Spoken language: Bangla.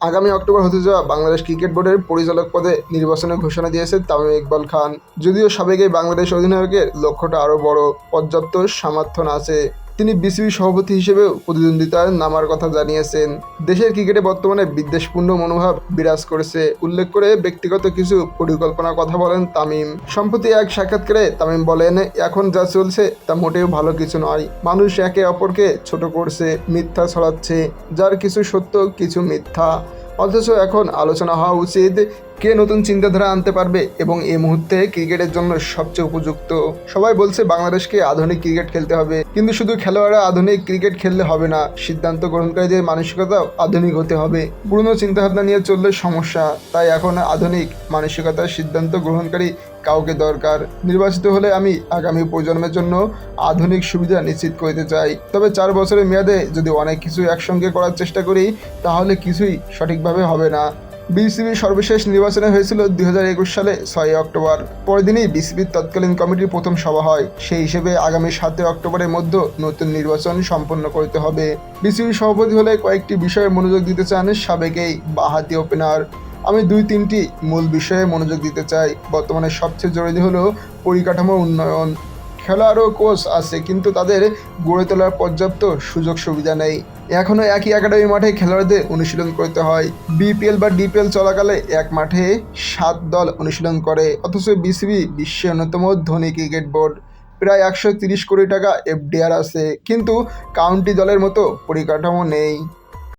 আগামী অক্টোবর হতে যাওয়া বাংলাদেশ ক্রিকেট বোর্ডের পরিচালক পদে নির্বাচনের ঘোষণা দিয়েছে তামিম ইকবাল খান। যদিও সাবেক বাংলাদেশ অধিনায়কের লক্ষ্যটা আরও বড়, পর্যাপ্ত সামর্থ্য আছে। তিনি বিসিবি সভাপতি হিসেবে প্রতিদ্বন্দ্বিতায় নামার কথা জানিয়েছেন। দেশের ক্রিকেটে বর্তমানে বিদ্বেষপূর্ণ মনোভাব বিরাজ করেছে। উল্লেখ করে ব্যক্তিগত কিছু পরিকল্পনার কথা বলেন তামিম। সম্প্রতি এক সাক্ষাৎকারে তামিম বলেন, এখন যা চলছে তা মোটেও ভালো কিছু নয়। মানুষ একে অপরকে ছোট করছে, মিথ্যা ছড়াচ্ছে। যার কিছু সত্য, কিছু মিথ্যা। অথচ এখন আলোচনা হওয়া উচিত কে নতুন চিন্তাধারা আনতে পারবে এবং এই মুহূর্তে ক্রিকেটের জন্য সবচেয়ে উপযুক্ত। সবাই বলছে বাংলাদেশকে আধুনিক ক্রিকেট খেলতে হবে, কিন্তু শুধু খেলোয়াড়রা আধুনিক ক্রিকেট খেললে হবে না, সিদ্ধান্ত গ্রহণকারীদের মানসিকতাও আধুনিক হতে হবে। পুরনো চিন্তাভাবনা নিয়ে চললে সমস্যা, তাই এখন আধুনিক মানসিকতার সিদ্ধান্ত গ্রহণকারী কাউকে দরকার। নির্বাচিত হলে আমি আগামী প্রজন্মের জন্য আধুনিক সুবিধা নিশ্চিত করতে চাই। তবে চার বছরের মেয়াদে যদি অনেক কিছু একসঙ্গে করার চেষ্টা করি, তাহলে কিছুই সঠিকভাবে হবে না। বিসিবি সর্বশেষ নির্বাচনে হয়েছিল দু হাজার একুশ সালে ছয়ই অক্টোবর। পরের দিনই বিসিবির তৎকালীন কমিটির প্রথম সভা হয়। সেই হিসেবে আগামী সাতই অক্টোবরের মধ্যে নতুন নির্বাচন সম্পন্ন করতে হবে। বিসিবি সভাপতি হলে কয়েকটি বিষয়ে মনোযোগ দিতে চান সাবেক এই বাহাতি ওপেনার। আমি দুই তিনটি মূল বিষয়ে মনোযোগ দিতে চাই। বর্তমানে সবচেয়ে জরুরি হলো পরিকাঠামো উন্নয়ন। খেলোয়াড় ও কোচ আছে, কিন্তু তাদের গড়ে তোলার পর্যাপ্ত সুযোগ সুবিধা নেই। এখনও একই একাডেমি মাঠে খেলোয়াড়দের অনুশীলন করতে হয়। বিপিএল বা ডিপিএল চলাকালে এক মাঠে সাত দল অনুশীলন করে, অথচ বিসিবি বিশ্বের অন্যতম ধনী ক্রিকেট বোর্ড। প্রায় একশো কোটি টাকা এফডিআর আছে, কিন্তু কাউন্টি দলের মতো পরিকাঠামো নেই।